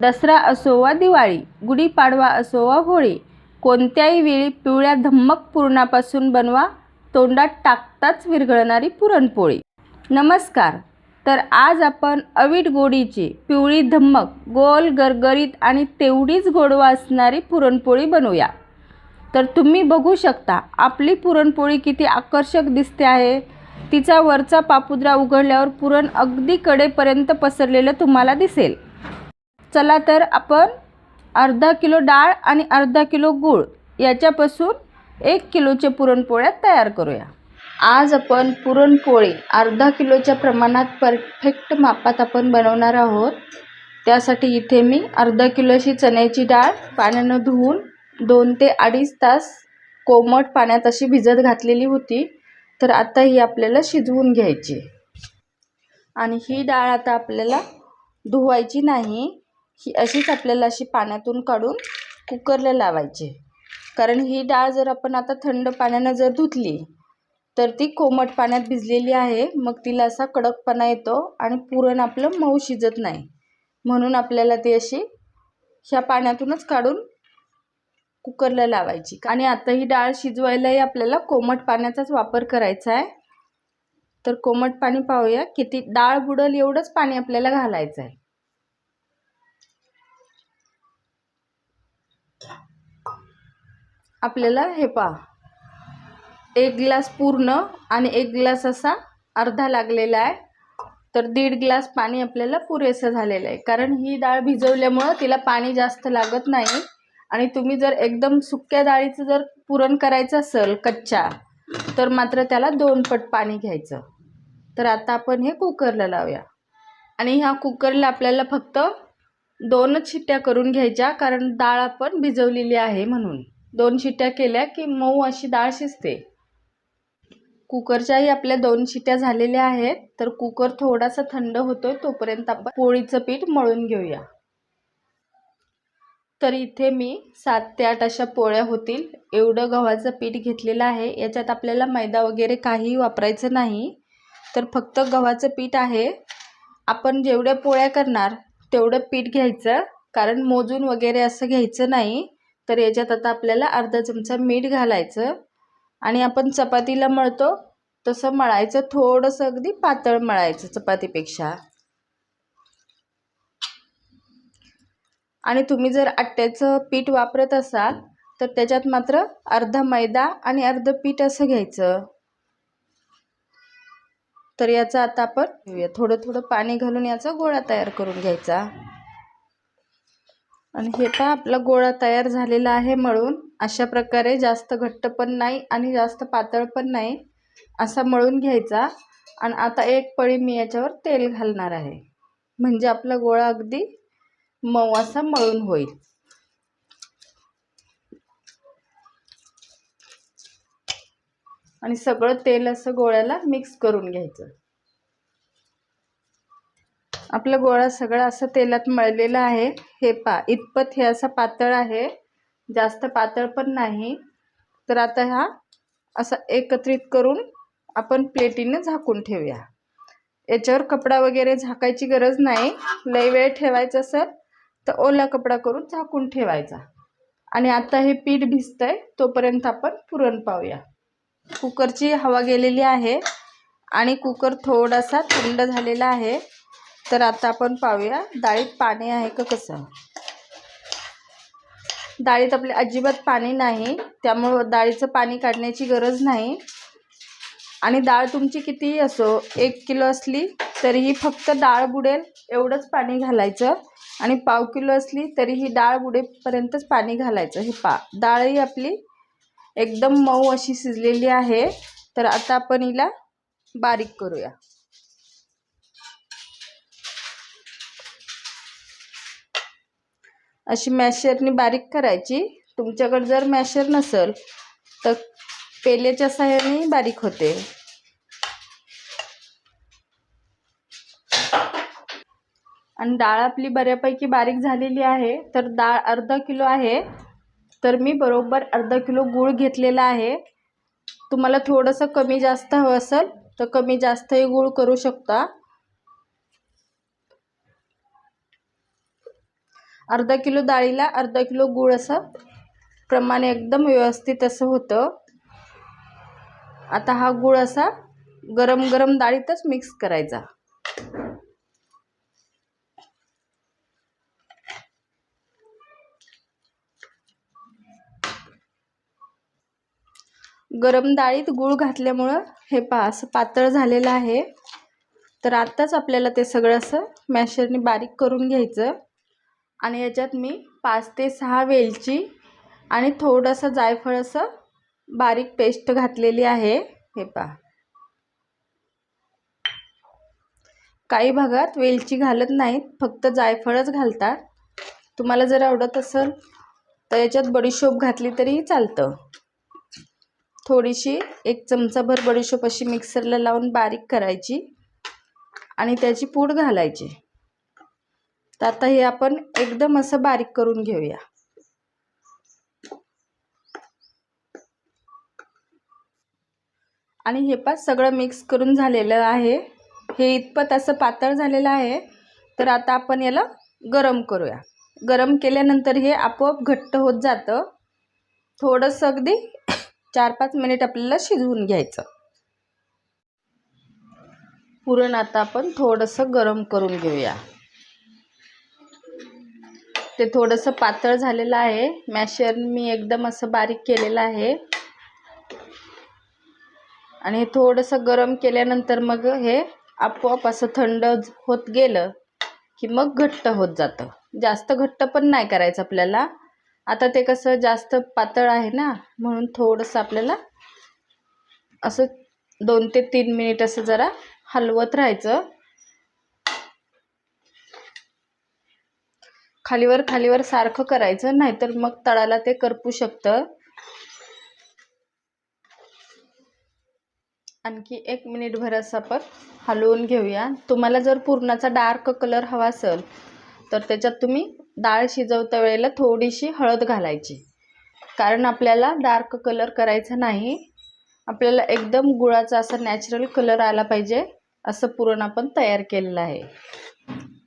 दसरा असो वा दिवाळी गुढीपाडवा असो वा होळी कोणत्याही वेळी पिवळ्या धम्मक पुरणापासून बनवा तोंडात टाकताच विरघळणारी पुरणपोळी. नमस्कार तर आज आपण अवीट गोडीची पिवळी धम्मक गोल गरगरीत आणि तेवढीच गोडवा असणारी पुरणपोळी बनवूया. तर तुम्ही बघू शकता आपली पुरणपोळी किती आकर्षक दिसते आहे. तिचा वरचा पापुद्रा उघडल्यावर पुरण अगदी कडेपर्यंत पसरलेलं तुम्हाला दिसेल. चला तर आपण अर्धा किलो डाळ आणि अर्धा किलो गूळ याच्यापासून एक किलोच्या पुरणपोळ्या तयार करूया. आज आपण पुरणपोळी अर्धा किलोच्या प्रमाणात परफेक्ट मापात आपण बनवणार आहोत. त्यासाठी इथे मी अर्धा किलो अशी चण्याची डाळ पाण्यानं धुवून दोन ते अडीच तास कोमट पाण्यात अशी भिजत घातलेली होती. तर आता ही आपल्याला शिजवून घ्यायची. आणि ही डाळ आता आपल्याला धुवायची नाही. ही अशीच आपल्याला अशी पाण्यातून काढून कुकरला लावायची. कारण ही डाळ जर आपण आता थंड पाण्यानं जर धुतली तर ती कोमट पाण्यात भिजलेली आहे मग तिला असा कडकपणा येतो आणि पुरण आपलं मऊ शिजत नाही. म्हणून आपल्याला ती अशी ह्या पाण्यातूनच काढून कुकरला लावायची. आणि आता ही डाळ शिजवायलाही आपल्याला कोमट पाण्याचाच वापर करायचा आहे. तर कोमट पाणी पाहूया किती डाळ बुडल एवढंच पाणी आपल्याला घालायचं आहे. आपल्याला हे पहा. एक ग्लास पूर्ण आणि एक ग्लास असा अर्धा लागलेला आहे. तर दीड ग्लास पाणी आपल्याला पुरेसं झालेलं आहे. कारण ही डाळ भिजवल्यामुळं तिला पाणी जास्त लागत नाही. आणि तुम्ही जर एकदम सुक्या डाळीचं जर पुरण करायचं असेल कच्च्या तर मात्र त्याला दोन पट पाणी घ्यायचं. तर आता आपण हे कुकरला लावूया. आणि ह्या कुकरला आपल्याला फक्त दोनच शिट्ट्या करून घ्यायच्या कारण डाळ आपण भिजवलेली आहे म्हणून. दोन शिट्ट्या केल्या की मऊ अशी डाळ शिजते. कुकरच्याही आपल्या दोन शिट्या झालेल्या आहेत तर कुकर थोडासा थंड होतोय तोपर्यंत आपण पोळीचं पीठ मळून घेऊया. तर इथे मी सात ते आठ अशा पोळ्या होतील. एवढं गव्हाचं पीठ घेतलेलं आहे. याच्यात आपल्याला मैदा वगैरे काहीही वापरायचं नाही. तर फक्त गव्हाचं पीठ आहे. आपण जेवढ्या पोळ्या करणार तेवढं पीठ घ्यायचं. कारण मोजून वगैरे असं घ्यायचं नाही. तर याच्यात आता आपल्याला अर्धा चमचा मीठ घालायचं आणि आपण चपातीला मळतो तसं मळायचं थोडंसं अगदी पातळ मळायचं चपातीपेक्षा. आणि तुम्ही जर आट्ट्याचं पीठ वापरत असाल तर त्याच्यात मात्र अर्धा मैदा आणि अर्ध पीठ असं घ्यायचं. तर याचा आता आपण थोडं थोडं पाणी घालून याचा गोळा तयार करून घ्यायचा. आणि हे पहा आपला गोळा तयार झालेला आहे मळून. अशा प्रकारे जास्त घट्ट पण नाही आणि जास्त पातळ पण नाही. असा मळून घ्यायचा. आणि आता एक पळी मी याच्यावर तेल घालणार आहे. म्हणजे आपला गोळा अगदी मऊ असा मळून होईल. आणि सगळं तेल असं गोळ्याला मिक्स करून घ्यायचं. आपला गोळा सगळा असं तेलात मळलेला आहे. हे पा इतपत हे असं पातळ आहे. जास्त पातळ पण नाही. तर आता हा असा एकत्रित करून आपण प्लेटीने झाकून ठेवूया. याच्यावर कपडा वगैरे झाकायची गरज नाही. लई वेळ ठेवायचं असेल तर ओला कपडा करून झाकून ठेवायचा. आणि आता हे पीठ भिजतंय. तोपर्यंत आपण पुरण पाहूया. कुकरची हवा गेलेली आहे. आणि कुकर थोडासा थंड झालेला आहे. तर आता आपण पाहूया डाळीत पाणी आहे का कसं? डाळीत आपले अजिबात पाणी नाही त्यामुळं डाळीचं पाणी काढण्याची गरज नाही. आणि डाळ तुमची कितीही असो एक किलो असली तरीही फक्त डाळ बुडेल एवढंच पाणी घालायचं. आणि पाव किलो असली तरीही डाळ बुडेपर्यंतच पाणी घालायचं. हे पा डाळही आपली एकदम मऊ अशी शिजलेली आहे. तर आता आपण हिला बारीक करूया. अशी मॅशरनी बारीक करायची. तुमच्याकडे जर मॅशर नसेल तर पेलेच्या सहाय्याने बारीक होते. आणि डाळ आपली बऱ्यापैकी बारीक झालेली आहे तर डाळ अर्धा किलो आहे. तर मी बरोबर अर्धा किलो गूळ घेतलेला आहे. तुम्हाला थोडंसं कमी जास्त हवं असेल तर कमी जास्तही गूळ करू शकता. अर्धा किलो डाळीला अर्धा किलो गूळ असं प्रमाण एकदम व्यवस्थित असं होतं. आता हा गूळ असा गरम गरम डाळीतच मिक्स करायचा. गरम डाळीत गूळ घातल्यामुळं हे पा असं पातळ झालेलं आहे. तर आत्ताच आपल्याला ते सगळं असं मॅशरने बारीक करून घ्यायचं. आणि याच्यात मी पाच ते सहा वेलची आणि थोडंसं जायफळ असं बारीक पेस्ट घातलेली आहे. हे पहा. काही भागात वेलची घालत नाहीत फक्त जायफळच घालतात. तुम्हाला जर आवडत असेल तर याच्यात बडीशोप घातली तरीही चालतं. थोडीशी एक चमचाभर बडीशोप अशी मिक्सरला लावून बारीक करायची आणि त्याची पूड घालायची. तर आता हे आपण एकदम असं बारीक करून घेऊया. आणि हे पण सगळं मिक्स करून झालेलं आहे. हे इतपत असं पातळ झालेलं आहे. तर आता आपण याला गरम करूया. गरम केल्यानंतर हे आपोआप घट्ट होत जातं. थोडंसं अगदी चार पाच मिनिट आपल्याला शिजवून घ्यायचं. पुरण आता आपण थोडंसं गरम करून घेऊया. ते थोडंसं पातळ झालेलं आहे. मॅशर मी एकदम असं बारीक केलेलं आहे. आणि हे थोडंसं गरम केल्यानंतर मग हे आपोआप असं थंड होत गेलं की मग घट्ट होत जातं. जास्त घट्ट पण नाही करायचं आपल्याला. आता ते कसं जास्त पातळ आहे ना म्हणून थोडंसं आपल्याला असं दोन ते तीन मिनिट असं जरा हलवत राहायचं. खालीवर खालीवर सारखं करायचं नाहीतर मग तळाला ते करपू शकतं. आणखी एक मिनिटभर असं आपण हलवून घेऊया. तुम्हाला जर पुरणाचा डार्क कलर हवा असेल तर त्याच्यात तुम्ही डाळ शिजवता वेळेला थोडीशी हळद घालायची. कारण आपल्याला डार्क कलर करायचा नाही. आपल्याला एकदम गुळाचा असा नॅचरल कलर आला पाहिजे असं पुरण आपण तयार केलेलं आहे.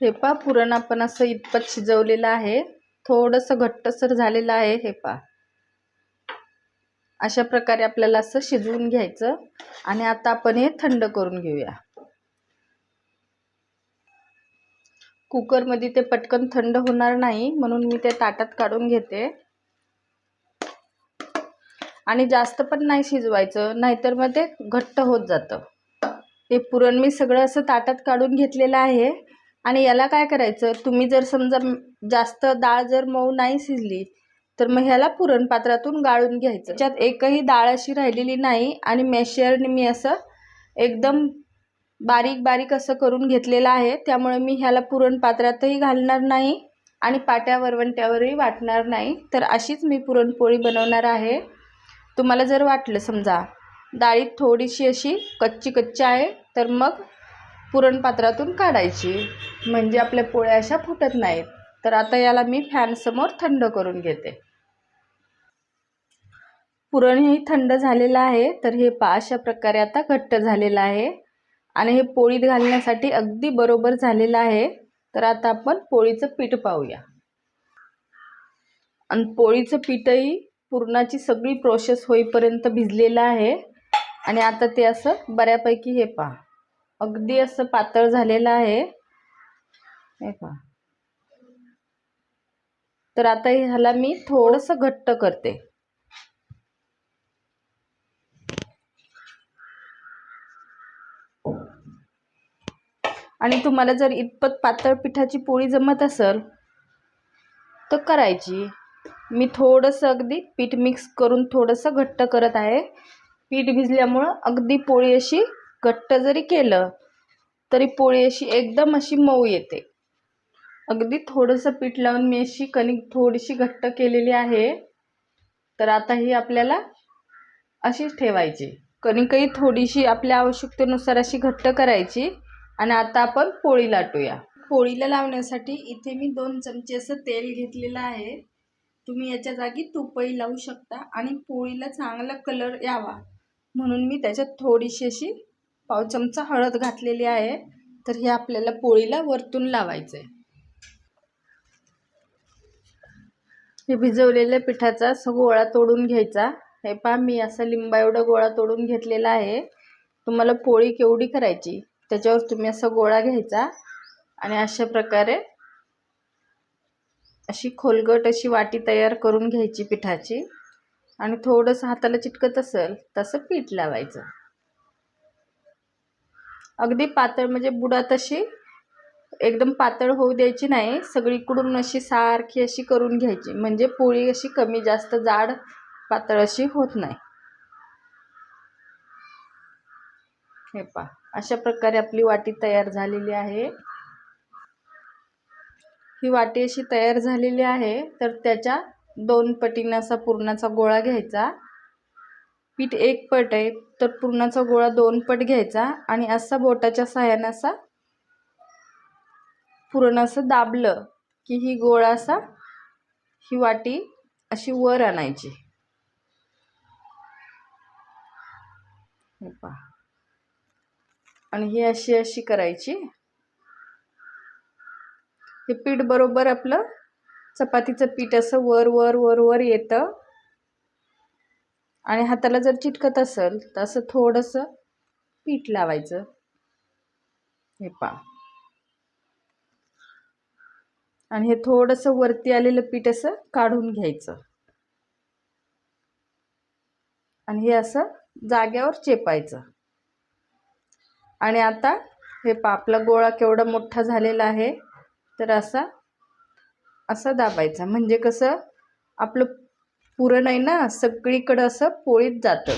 हे पा पुरण आपण असं इतपत शिजवलेलं आहे. थोडंसं घट्टसर झालेलं आहे हे पा अशा प्रकारे आपल्याला असं शिजवून घ्यायचं आणि आता आपण हे थंड करून घेऊया. कुकरमध्ये ते पटकन थंड होणार नाही म्हणून मी ते ताटात काढून घेते. आणि जास्त पण नाही शिजवायचं नाहीतर मग ते घट्ट होत जातं. ते पुरण मी सगळं असं ताटात काढून घेतलेलं आहे. आणि याला काय करायचं? तुम्ही जर समजा जास्त डाळ जर मऊ नाही शिजली तर मग ह्याला पुरणपात्रातून गाळून घ्यायचं. त्याच्यात एकही डाळ अशी राहिलेली नाही आणि मॅशरने मी असं एकदम बारीक बारीक असं करून घेतलेलं आहे. त्यामुळे मी ह्याला पुरणपात्रातही घालणार नाही आणि पाट्या वरवंट्यावरही वाटणार नाही. तर अशीच मी पुरणपोळी बनवणार आहे. तुम्हाला जर वाटलं समजा डाळीत थोडीशी अशी कच्ची कच्ची आहे तर मग पुरणपात्रातून काढायची. म्हणजे आपल्या पोळ्या अशा फुटत नाहीत. तर आता याला मी फॅनसमोर थंड करून घेते. पुरणही थंड झालेलं आहे तर हे पा अशा प्रकारे आता घट्ट झालेलं आहे. आणि हे पोळीत घालण्यासाठी अगदी बरोबर झालेलं आहे. तर आता आपण पोळीचं पीठ पाहूया. आणि पोळीचं पीठही पुरणाची सगळी प्रोसेस होईपर्यंत भिजलेलं आहे. आणि आता ते असं बऱ्यापैकी हे पहा. अगदी असं पातळ झालेलं आहे. हे तर आता ह्याला मी थोडंसं घट्ट करते. आणि तुम्हाला जर इतपत पातळ पिठाची पोळी जमत असेल तर करायची. मी थोडंसं अगदी पीठ मिक्स करून थोडंसं घट्ट करत आहे. पीठ भिजल्यामुळं अगदी पोळी अशी घट्ट जरी केलं तरी पोळी अशी एकदम अशी मऊ येते. अगदी थोडंसं पीठ लावून मी अशी कणिक थोडीशी घट्ट केलेली आहे. तर आता ही आपल्याला अशीच ठेवायची. कणिकही थोडीशी आपल्या आवश्यकतेनुसार अशी घट्ट करायची आणि आता आपण पोळी लाटूया. पोळीला लावण्यासाठी इथे मी दोन चमचे असं तेल घेतलेलं आहे. तुम्ही याच्या जागी तुपही लावू शकता आणि पोळीला चांगला कलर यावा म्हणून मी त्याच्यात थोडीशी अशी पाव चमचा हळद घातलेली आहे तर हे आपल्याला पोळीला वरतून लावायचं आहे हे भिजवलेल्या पिठाचा असं गोळा तोडून घ्यायचा. हे पहा मी असा लिंबा एवढा गोळा तोडून घेतलेला आहे. तुम्हाला पोळी केवढी करायची त्याच्यावर तुम्ही असा गोळा घ्यायचा. आणि अशा प्रकारे अशी खोलगट अशी वाटी तयार करून घ्यायची पिठाची. आणि थोडंसं हाताला चिटकत असेल तसं पीठ लावायचं. अगदी पातळ म्हणजे बुडात अशी एकदम पातळ होऊ द्यायची नाही. सगळीकडून अशी सारखी अशी करून घ्यायची. म्हणजे पोळी अशी कमी जास्त जाड पातळ अशी होत नाही. हे पा अशा प्रकारे आपली वाटी तयार झालेली आहे. ही वाटी अशी तयार झालेली आहे तर त्याच्या दोन पटीनं असा पूर्णाचा गोळा घ्यायचा. पीठ एक पट आहे तर पुरणाचा गोळा दोन पट घ्यायचा आणि असा बोटाच्या सहाय्याने असा पूर्ण असं दाबलं की ही गोळा असा ही वाटी अशी वर आणायची. आणि ही अशी अशी करायची. हे पीठ बरोबर आपलं चपातीचं पीठ असं वर वर वर वर येतं. आणि हाताला जर चिटकत असेल तर असं थोडंसं पीठ लावायचं. हे पा आणि हे थोडंसं वरती आलेलं पीठ असं काढून घ्यायचं. आणि हे असं जाग्यावर चेपायचं. आणि आता हे पा आपला गोळा केवढा मोठा झालेला आहे तर असा असा दाबायचा. म्हणजे कसं आपलं पुरण आहे ना सगळीकडं असं पोळीत जातं.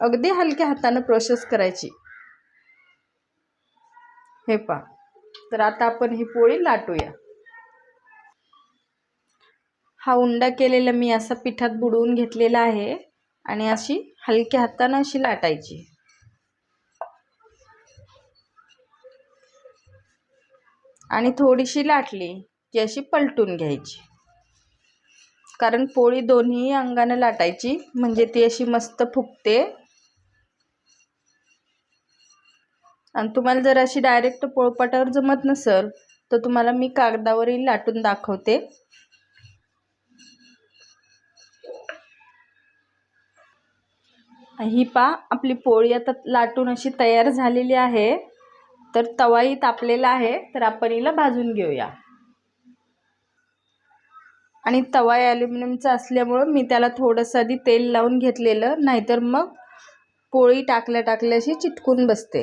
अगदी हलक्या हातानं प्रोसेस करायची. हे पा तर आता आपण ही पोळी लाटूया. हा उंडा केलेला मी असा पिठात बुडवून घेतलेला आहे आणि अशी हलक्या हातानं अशी लाटायची. आणि थोडीशी लाटली. की अशी पलटून घ्यायची. कारण पोळी दोन्ही अंगानं लाटायची म्हणजे ती अशी मस्त फुगते. आणि तुम्हाला जर अशी डायरेक्ट पोळपाटावर जमत नसेल तर तुम्हाला मी कागदावरही लाटून दाखवते. ही पा आपली पोळी आता लाटून अशी तयार झालेली आहे. तर तवाही तापलेला आहे तर आपण हिला भाजून घेऊया. आणि तवा ॲल्युमिनियमचा असल्यामुळं मी त्याला थोडंसं आधी तेल लावून घेतलेलं नाहीतर मग पोळी टाकल्या टाकल्याशी चिटकून बसते.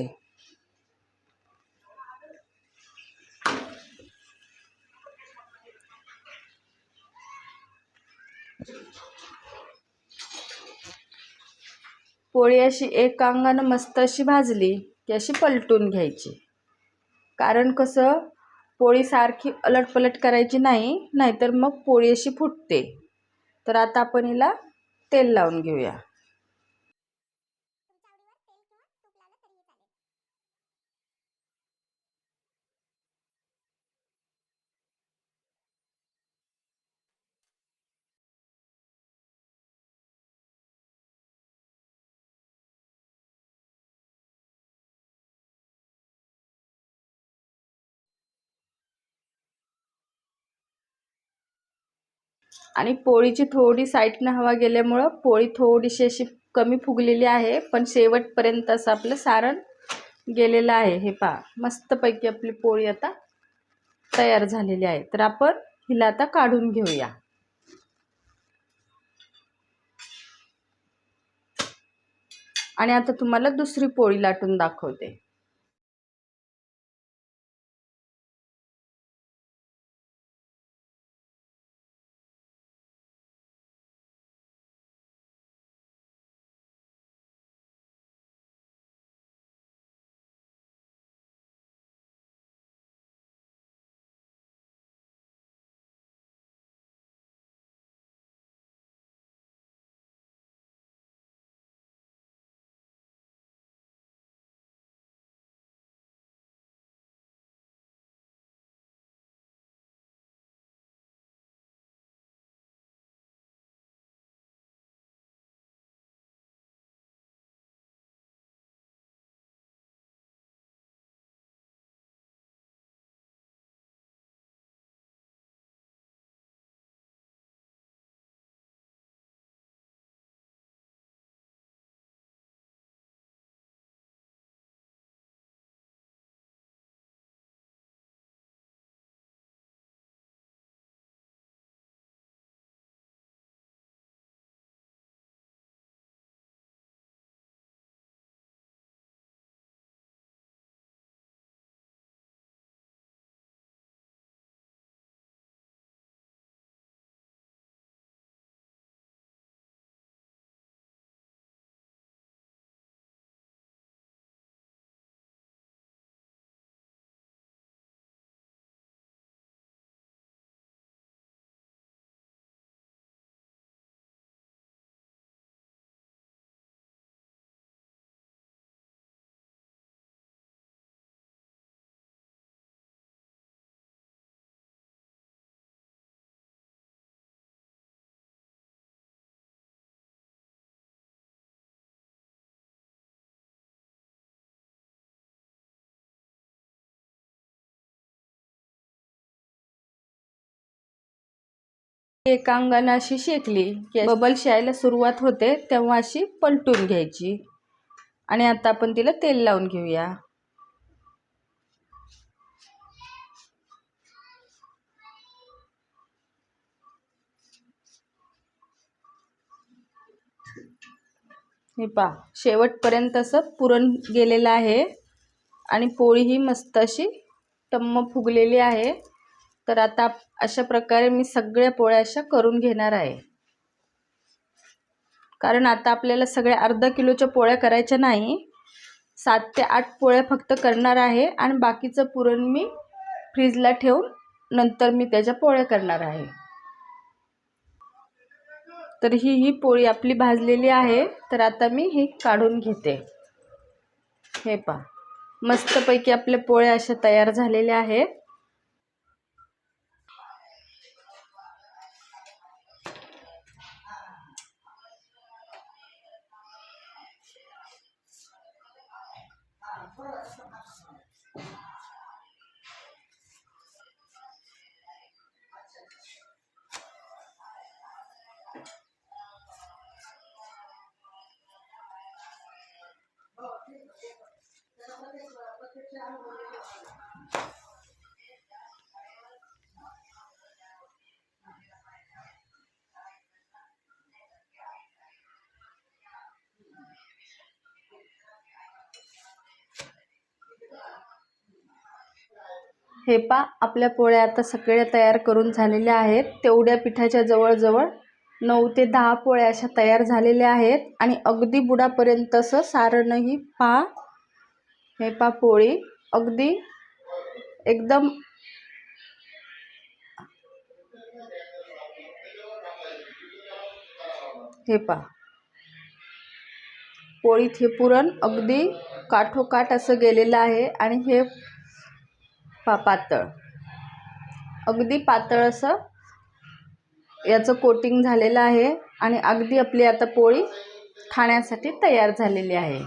पोळी अशी एक अंगानं मस्त अशी भाजली की अशी पलटून घ्यायची. कारण कसं पोळी सारखी अलटपलट करायची नाही नाहीतर मग पोळी अशी फुटते. तर आता आपण हिला तेल लावून घेऊया. आणि पोळीची थोडी साईडनं हवा गेल्यामुळं पोळी थोडीशी अशी कमी फुगलेली आहे पण शेवटपर्यंत असं आपलं सारण गेलेलं आहे. हे पहा मस्तपैकी आपली पोळी आता तयार झालेली आहे. तर आपण हिला आता काढून घेऊया. आणि आता तुम्हाला दुसरी पोळी लाटून दाखवते. एकांगानं अशी शेकली. की बबल्स यायला सुरुवात होते तेव्हा अशी पलटून घ्यायची. आणि आता आपण तिला तेल लावून घेऊया. हे पा शेवटपर्यंत असं पुरण गेलेलं आहे. आणि पोळी ही मस्त अशी टम्म फुगलेली आहे. तर आता अशा प्रकारे मी सगळ्या पोळ्या अशा करून घेणार आहे. कारण आता आपल्याला सगळ्या अर्धा किलोच्या पोळ्या करायच्या नाही. सात ते आठ पोळ्या फक्त करणार आहे आणि बाकीचं पुरण मी फ्रीजला ठेवून नंतर मी त्याच्या पोळ्या करणार आहे. तर ही ही पोळी आपली भाजलेली आहे. तर आता मी ही काढून घेते. हे पा मस्तपैकी आपल्या पोळ्या अशा तयार झालेल्या आहेत. हे पा आपल्या पोळ्या आता सगळ्या तयार करून झालेल्या आहेत. तेवढ्या पिठाच्या जवळजवळ नऊ ते दहा पोळ्या अशा तयार झालेल्या आहेत. आणि अगदी बुडापर्यंत असं सारणही पा हे पा पोळी. अगदी एकदम हे पा. पोळीत हे पुरण अगदी काठोकाठ असं गेलेलं आहे. आणि हे पा पातळ. अगदी पातळ असं याचं कोटिंग झालेलं आहे आणि अगदी आपली आता पोळी खाण्यासाठी तयार झालेली आहे.